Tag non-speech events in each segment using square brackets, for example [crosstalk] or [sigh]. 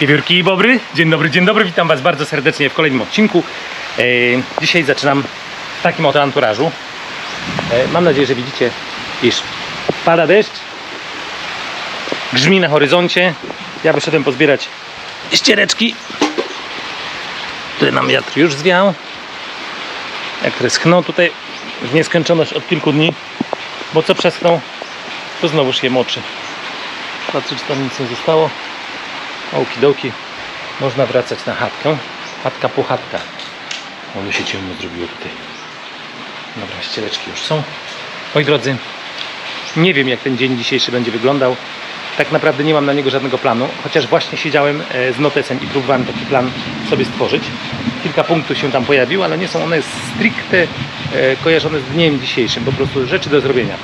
Wiewiórki i Bobry, dzień dobry, dzień dobry, witam Was bardzo serdecznie w kolejnym odcinku. E, dzisiaj zaczynam w takim oto anturażu. E, mam nadzieję, że widzicie, iż pada deszcz, grzmi na horyzoncie. Ja wyszedłem pozbierać ściereczki, które nam wiatr już zwiał. Jak schną tutaj w nieskończoność od kilku dni, bo co przeschną, to znowuż je moczy. Patrzę, czy tam nic nie zostało. Okidoki. Można wracać na chatkę. Chatka po chatka. Ale się ciemno zrobiło tutaj. Dobra, ścieleczki już są. Moi drodzy, nie wiem jak ten dzień dzisiejszy będzie wyglądał. Tak naprawdę nie mam na niego żadnego planu, chociaż właśnie siedziałem e, z notesem i próbowałem taki plan sobie stworzyć. Kilka punktów się tam pojawiło, ale nie są one stricte e, kojarzone z dniem dzisiejszym, po prostu rzeczy do zrobienia.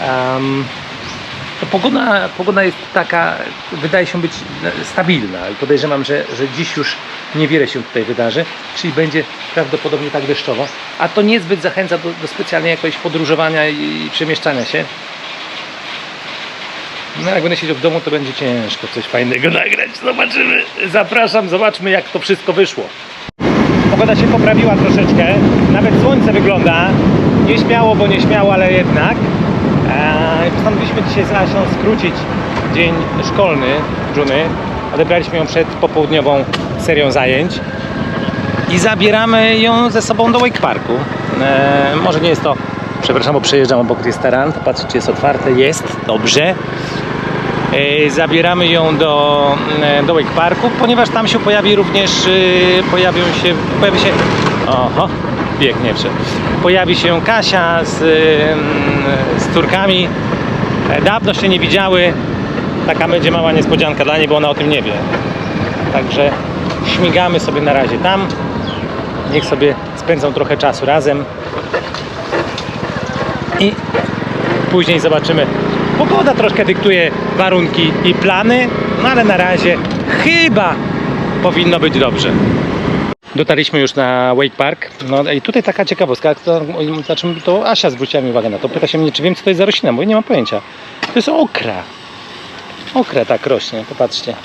Em, to pogoda, pogoda jest taka, wydaje się być stabilna i podejrzewam, że, że dziś już niewiele się tutaj wydarzy, czyli będzie prawdopodobnie tak deszczowo, a to niezbyt zachęca do, do specjalnie jakoś podróżowania i, i przemieszczania się. No jak będę siedział w domu, to będzie ciężko coś fajnego nagrać. Zobaczymy. Zapraszam, zobaczmy jak to wszystko wyszło. Pogoda się poprawiła troszeczkę. Nawet słońce wygląda. Nieśmiało, bo nieśmiało, ale jednak. Eee, postanowiliśmy dzisiaj z Asią skrócić dzień szkolny Juny. Odebraliśmy ją przed popołudniową serią zajęć i zabieramy ją ze sobą do Wake Parku. Eee, może nie jest to, przepraszam, bo przejeżdżam obok restaurant, patrzę czy jest otwarte, jest, dobrze. Eee, Zabieramy ją do, e, do Wake Parku, ponieważ tam się pojawi również, e, pojawią się, pojawi się, oho, biegnie przed. Pojawi się Kasia z, z córkami. E, Dawno się nie widziały. Taka będzie mała niespodzianka dla niej, bo ona o tym nie wie. Także śmigamy sobie na razie tam. Niech sobie spędzą trochę czasu razem. I później zobaczymy. Pogoda troszkę dyktuje warunki i plany, no ale na razie chyba powinno być dobrze. Dotarliśmy już na Wake Park. No i tutaj taka ciekawostka, to, znaczy to Asia zwróciła mi uwagę na to. Pyta się mnie, czy wiem co to jest za roślina, ja nie mam pojęcia. To jest okra. Okra tak rośnie, popatrzcie.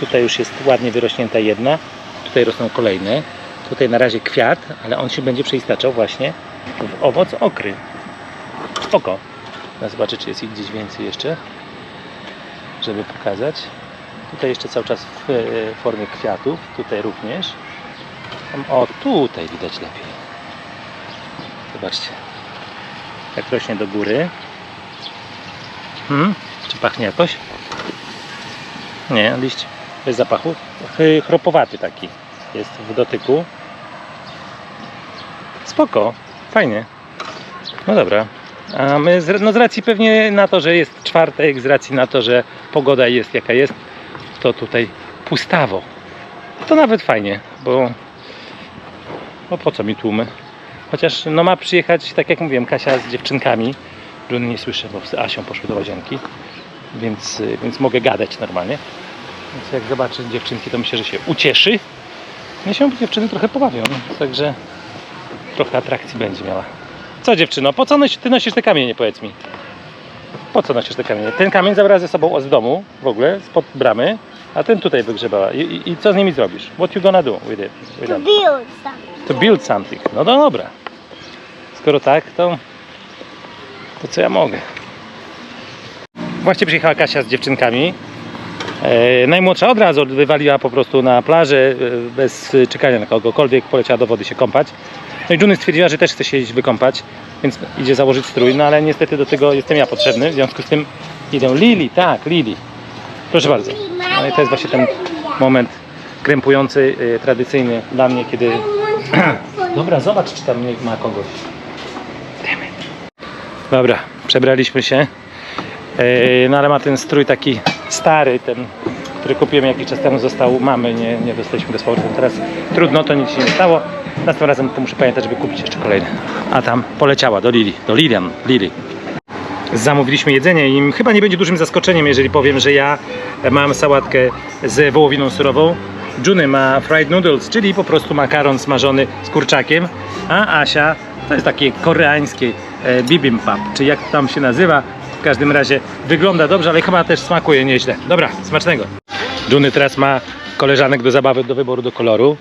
Tutaj już jest ładnie wyrośnięta jedna. Tutaj rosną kolejne. Tutaj na razie kwiat, ale on się będzie przeistaczał właśnie w owoc okry. Ja zobaczę, czy jest ich gdzieś więcej jeszcze, żeby pokazać. Tutaj jeszcze cały czas w e, formie kwiatów, tutaj również. Tam- O, tutaj widać lepiej. Zobaczcie. Jak rośnie do góry. Hmm? Czy pachnie jakoś? Nie, liść bez zapachu. Chropowaty taki jest w dotyku. Spoko, fajnie. No dobra. A my z, no z racji pewnie na to, że jest czwartek, z racji na to, że pogoda jest jaka jest, to tutaj pustawo. To nawet fajnie, bo no po co mi tłumy? Chociaż no ma przyjechać, tak jak mówiłem, Kasia z dziewczynkami. Żony nie słyszę, bo z Asią poszły do łazienki, więc, y, więc mogę gadać normalnie. Więc jak zobaczy dziewczynki, to myślę, że się ucieszy. Mnie się dziewczyny trochę pobawią, także trochę atrakcji będzie miała. Co dziewczyno, po co nosi, ty nosisz te kamienie, powiedz mi? Po co nosisz te kamienie? Ten kamień zabrała ze sobą z domu, w ogóle, spod bramy, a ten tutaj wygrzebała. I, i, i co z nimi zrobisz? What you gonna do with it? With To them? build something. To build something. No dobra. Skoro tak, to, to co ja mogę? Właśnie przyjechała Kasia z dziewczynkami. E, najmłodsza od razu wywaliła po prostu na plażę e, bez czekania na kogokolwiek, poleciała do wody się kąpać. No i Juny stwierdziła, że też chce się iść wykąpać, więc idzie założyć strój, no ale niestety do tego jestem ja potrzebny, w związku z tym idę. Lili, tak, Lili. Proszę bardzo. No i to jest właśnie ten moment krępujący, e, tradycyjny dla mnie, kiedy [clears throat] Dobra, zobacz, czy tam nie ma kogoś. Dobra, przebraliśmy się. Yy, No ale ma ten strój taki stary, ten, który kupiłem jakiś czas temu, został u mamy, nie, nie dostaliśmy go z powrotem. Teraz trudno, to nic się nie stało. Następnym razem to muszę pamiętać, żeby kupić jeszcze kolejny. A tam poleciała do Lili, do Lilian, Lili. Zamówiliśmy jedzenie i chyba nie będzie dużym zaskoczeniem, jeżeli powiem, że ja mam sałatkę z wołowiną surową. Juny ma fried noodles, czyli po prostu makaron smażony z kurczakiem, a Asia to jest takie koreańskie e, bibimbap, czy jak tam się nazywa. W każdym razie wygląda dobrze, ale chyba też smakuje nieźle. Dobra, smacznego. Juny teraz ma koleżanek do zabawy, do wyboru, do koloru.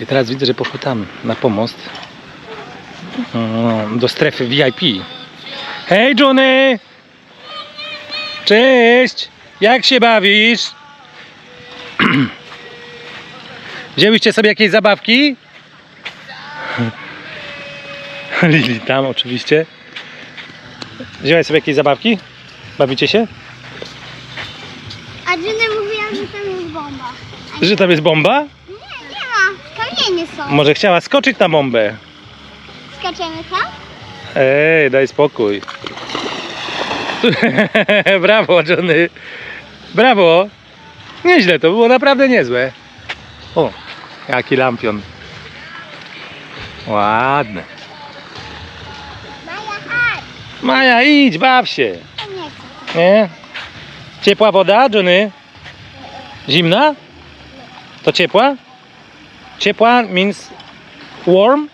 I teraz widzę, że poszły tam, na pomost. Mm, Do strefy VIP. Hej Juny! Cześć! Jak się bawisz? [clears throat] Wzięłyście sobie jakieś zabawki? [laughs] Lili tam oczywiście. Wzięłaś sobie jakieś zabawki? Bawicie się? A Juny mówiła, że tam jest bomba. Że tam jest bomba? nie, nie ma. Kamienie są. Może chciała skoczyć na bombę? Skaczemy tam? Ej, daj spokój. [laughs] Brawo, Johnny. Brawo. Nieźle, to było naprawdę niezłe. O, jaki lampion. Ładne. Maja, idź, baw się. Nie? Ciepła woda, Johnny? Zimna? To ciepła? Ciepła means warm?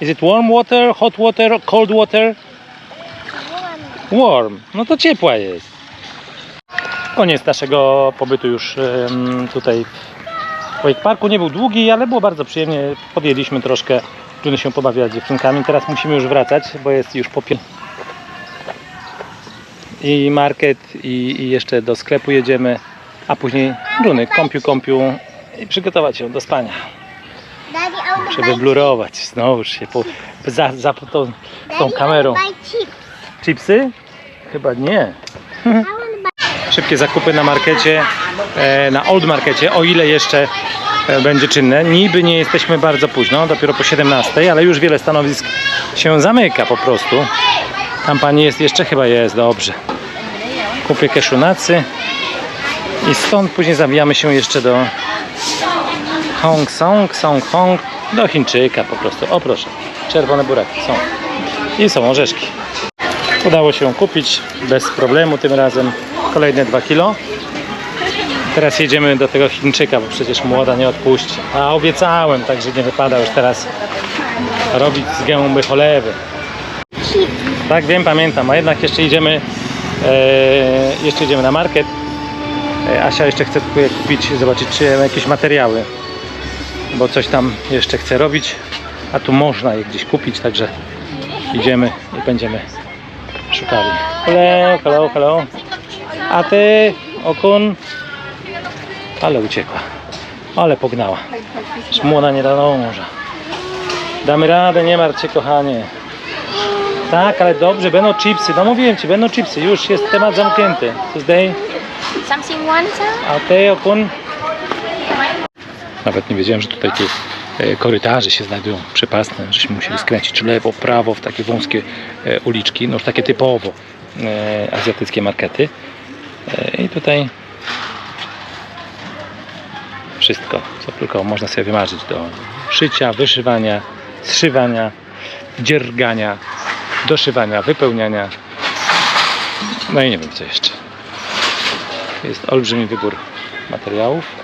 Is it warm water, hot water, cold water? Warm. No to ciepła jest. Koniec naszego pobytu już tutaj w Wake Parku. Nie był długi, ale było bardzo przyjemnie. Podjęliśmy troszkę. Juny się pobawiła z dziewczynkami. Teraz musimy już wracać, bo jest już po i market i, i jeszcze do sklepu jedziemy, a później Juny kąpiu, kąpiu i przygotować się do spania. Daddy, I want to Żeby blurować. Znowuż się po, za, za tą, tą kamerą. Chipsy? Chyba nie. Szybkie zakupy na markecie, e, na old markecie, o ile jeszcze e, będzie czynne. Niby nie jesteśmy bardzo późno, dopiero po 17, ale już wiele stanowisk się zamyka po prostu. Tam pani jest jeszcze? Chyba jest, dobrze. Kupię keszunacy i stąd później zawijamy się jeszcze do Hong Song, Song Hong, do Chińczyka po prostu. O proszę, czerwone buraki są. I są orzeszki. Udało się kupić bez problemu tym razem kolejne 2 kilo. Teraz jedziemy do tego Chińczyka, bo przecież młoda nie odpuści. A obiecałem, także nie wypada już teraz robić z gęby cholewy. Tak wiem, pamiętam, a jednak jeszcze idziemy e, jeszcze idziemy na market. E, Asia jeszcze chce ku- kupić, zobaczyć czy jakieś materiały, bo coś tam jeszcze chce robić, a tu można je gdzieś kupić, także idziemy i będziemy szukali. Hello, hello, hello. A ty, Okun? Ale uciekła. Ale pognała. Młoda nie nadąża. Damy radę, nie martw się kochanie. Tak, ale dobrze, będą chipsy. No mówiłem ci, będą chipsy. Już jest temat zamknięty. Tuesday, Something one, sir? a ty, Okun? Nawet nie wiedziałem, że tutaj te e, korytarze się znajdują przepastne, żeśmy musieli skręcić lewo, prawo w takie wąskie e, uliczki, no już takie typowo e, azjatyckie markety. I tutaj wszystko, co tylko można sobie wymarzyć do szycia, wyszywania, zszywania, dziergania, doszywania, wypełniania. No i nie wiem co jeszcze. Jest olbrzymi wybór materiałów.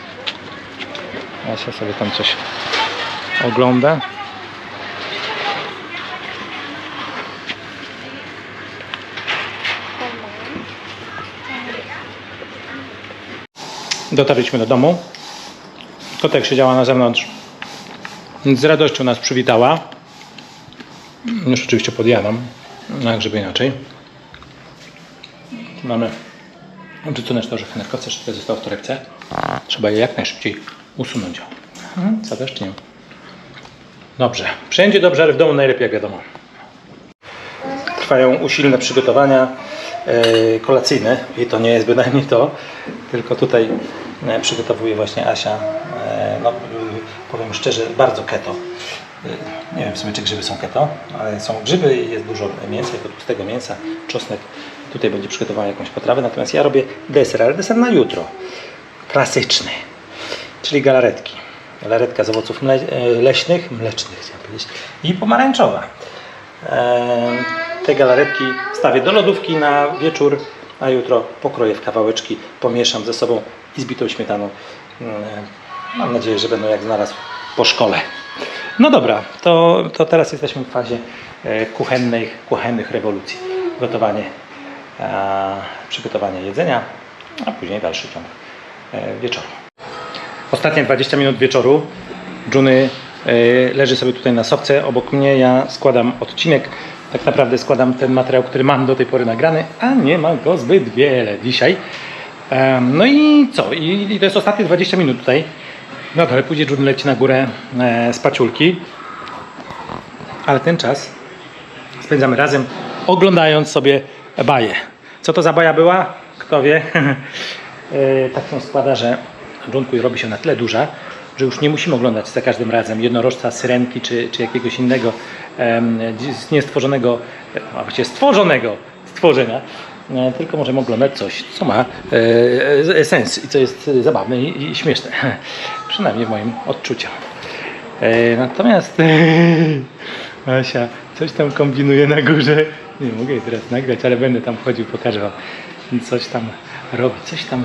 Asia sobie tam coś ogląda. Dotarliśmy do domu. Kotek siedziała na zewnątrz. Z radością nas przywitała. Już oczywiście pod Janą, no jak żeby inaczej. Mamy odrzucone sztorze fenerkowce, które zostało w torebce. Trzeba je jak najszybciej usunąć. Mhm, Co też czy nie? Dobrze. Wszędzie dobrze, ale w domu najlepiej, jak wiadomo. Trwają usilne przygotowania e, kolacyjne i to nie jest bynajmniej to, tylko tutaj e, przygotowuje właśnie Asia, e, no, powiem szczerze, bardzo keto. Nie wiem w sumie, czy grzyby są keto, ale są grzyby i jest dużo mięsa, jako tłustego mięsa, czosnek. Tutaj będzie przygotowała jakąś potrawę, natomiast ja robię deser, ale deser na jutro. Klasyczny, czyli galaretki. Galaretka z owoców mle- e, leśnych, mlecznych chciałem powiedzieć, i pomarańczowa. E, Te galaretki wstawię do lodówki na wieczór, a jutro pokroję w kawałeczki, pomieszam ze sobą i z bitą śmietaną. E, Mam nadzieję, że będą jak znalazł po szkole. No dobra, to, to teraz jesteśmy w fazie kuchennej, kuchennych rewolucji. Gotowanie, przygotowanie jedzenia, a później dalszy ciąg wieczoru. Ostatnie 20 minut wieczoru. Juny e, leży sobie tutaj na sopce obok mnie. Ja składam odcinek. Tak naprawdę składam ten materiał, który mam do tej pory nagrany, a nie mam go zbyt wiele dzisiaj. No i co? I, i to jest ostatnie 20 minut tutaj. No ale później Jun leci na górę e, z paciulki. Ale ten czas spędzamy razem, oglądając sobie baję. Co to za baja była? Kto wie? [laughs] E, tak się składa, że Junkuj robi się na tyle duża, że już nie musimy oglądać za każdym razem jednorożca, syrenki czy, czy jakiegoś innego dzi- niestworzonego, a właściwie stworzonego stworzenia, e, tylko możemy oglądać coś, co ma e, e, sens i co jest e, zabawne i, i śmieszne. [laughs] Przynajmniej w moim odczuciu. E, natomiast [laughs] Asia coś tam kombinuje na górze. Nie mogę jej teraz nagrać, ale będę tam chodził, pokażę wam. Coś tam robi, coś tam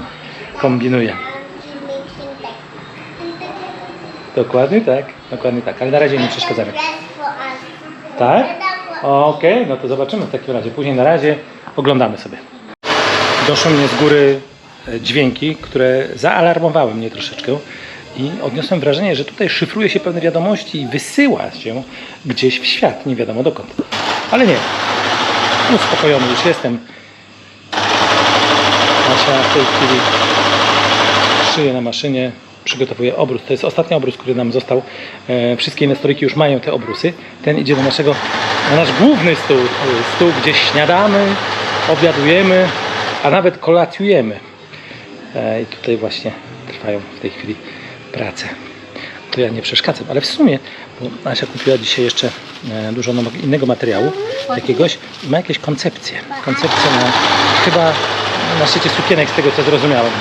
kombinuje. Dokładnie tak, dokładnie tak, ale na razie nie przeszkadzamy. Tak? Okej, no to zobaczymy w takim razie. Później na razie oglądamy sobie. Doszły mnie z góry e, dźwięki, które zaalarmowały mnie troszeczkę i odniosłem wrażenie, że tutaj szyfruje się pewne wiadomości i wysyła się gdzieś w świat, nie wiadomo dokąd. Ale nie. Uspokojony już jestem. Asia w tej chwili szyję na maszynie, przygotowuje obrus. To jest ostatni obrus, który nam został. E, wszystkie inwestoryki już mają te obrusy. Ten idzie do naszego, na nasz główny stół, stół, gdzie śniadamy, obiadujemy, a nawet kolacjujemy. E, I tutaj właśnie trwają w tej chwili prace. To ja nie przeszkadzam, ale w sumie, bo Asia kupiła dzisiaj jeszcze e, dużo innego materiału, jakiegoś i ma jakieś koncepcje. Koncepcje na, chyba na szczycie sukienek, z tego co zrozumiałem.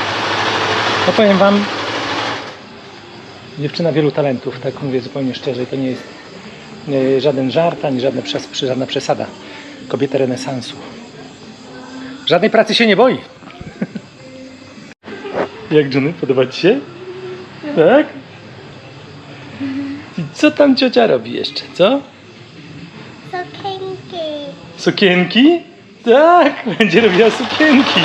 No powiem Wam, dziewczyna wielu talentów, tak mówię zupełnie szczerze, to nie jest e, żaden żart, ani żadne przes, żadna przesada. Kobieta renesansu. Żadnej pracy się nie boi. [laughs] Jak Johnny, podoba Ci się? Tak? I co tam ciocia robi jeszcze, co? Sukienki. Sukienki? Tak, będzie robiła sukienki.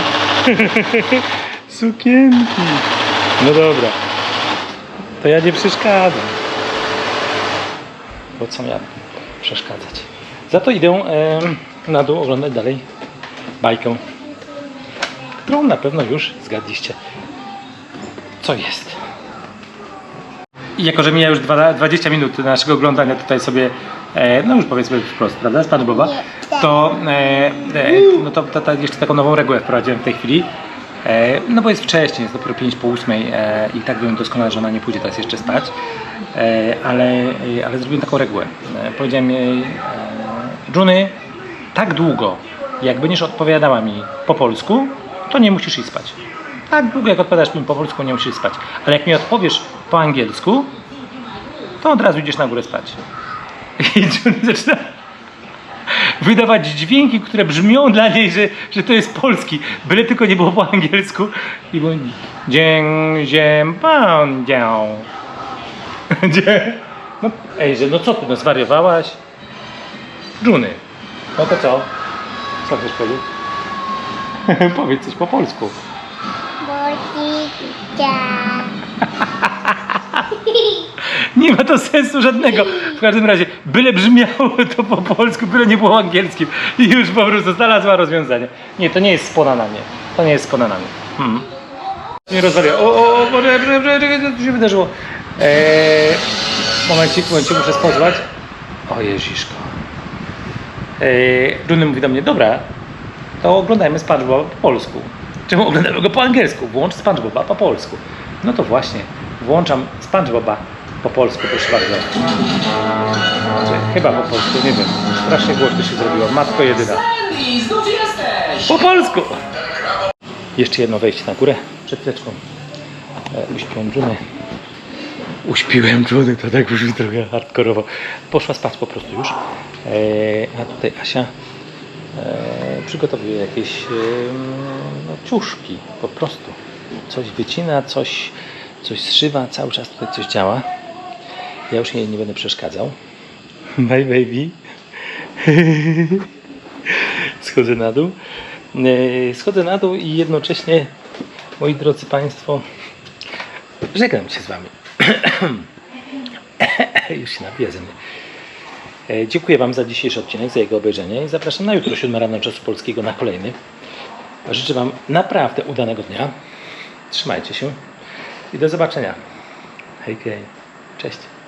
[laughs] sukienki. No dobra. To ja nie przeszkadzam. Bo co miałem przeszkadzać? Za to idę em, na dół oglądać dalej bajkę, którą na pewno już zgadliście, co jest. I jako, że mija już dwa- 20 minut naszego oglądania tutaj sobie, e, no już powiedzmy wprost, prawda, z Panu Boba, to, e, e, no to, to, to jeszcze taką nową regułę wprowadziłem w tej chwili. E, no bo jest wcześniej, jest dopiero 5 po 8 e, i tak wiem doskonale, że ona nie pójdzie teraz jeszcze spać, e, ale, ale zrobiłem taką regułę. Powiedziałem jej, Juny, tak długo, jak będziesz odpowiadała mi po polsku, to nie musisz iść spać. Tak długo, jak odpowiadasz mi po polsku, nie musisz spać. Ale jak mi odpowiesz po angielsku, to od razu idziesz na górę spać. [laughs] I Juny zaczyna wydawać dźwięki, które brzmią dla niej, że, że to jest polski, byle tylko nie było po angielsku. I było dzień, ziem, pan, dział. [laughs] Dzie- No, ej, że no co ty, no zwariowałaś? Juny, no to co? Co chcesz powiedzieć? [laughs] Powiedz coś po polsku. Bodzicia. [laughs] Nie ma to sensu żadnego. W każdym razie, byle brzmiało to po polsku, byle nie było angielskim. I już po prostu znalazła rozwiązanie. Nie, to nie jest spona na mnie. To nie jest spona na mnie. Hmm. Nie rozwaliła. O, o, o, co się wydarzyło? Eee, momencik, momencik, muszę spozwać. O Jeziszko. Eee, mówi do mnie, dobra, to oglądajmy SpongeBoba po polsku. Czemu oglądamy go po angielsku? Włącz SpongeBoba po polsku. No to właśnie, włączam SpongeBoba po polsku, proszę bardzo. Chyba po polsku, nie wiem. Strasznie głośno się zrobiło. Matko jedyna. Po polsku! Jeszcze jedno wejście na górę. Przed chwileczką e, uśpiłem Juny. Uśpiłem Juny, to tak brzmi trochę hardkorowo. Poszła spać po prostu już. E, a tutaj Asia e, przygotowuje jakieś e, no, ciuszki po prostu. Coś wycina, coś, coś zszywa, cały czas tutaj coś działa. Ja już jej nie będę przeszkadzał. Bye baby. [laughs] Schodzę na dół. E, Schodzę na dół i jednocześnie, moi drodzy Państwo, żegnam się z Wami. [coughs] Już się napiję ze mnie. E, Dziękuję Wam za dzisiejszy odcinek, za jego obejrzenie i zapraszam na jutro 7 rano czasu polskiego na kolejny. Życzę Wam naprawdę udanego dnia. Trzymajcie się i do zobaczenia. Hej, hej. Cześć.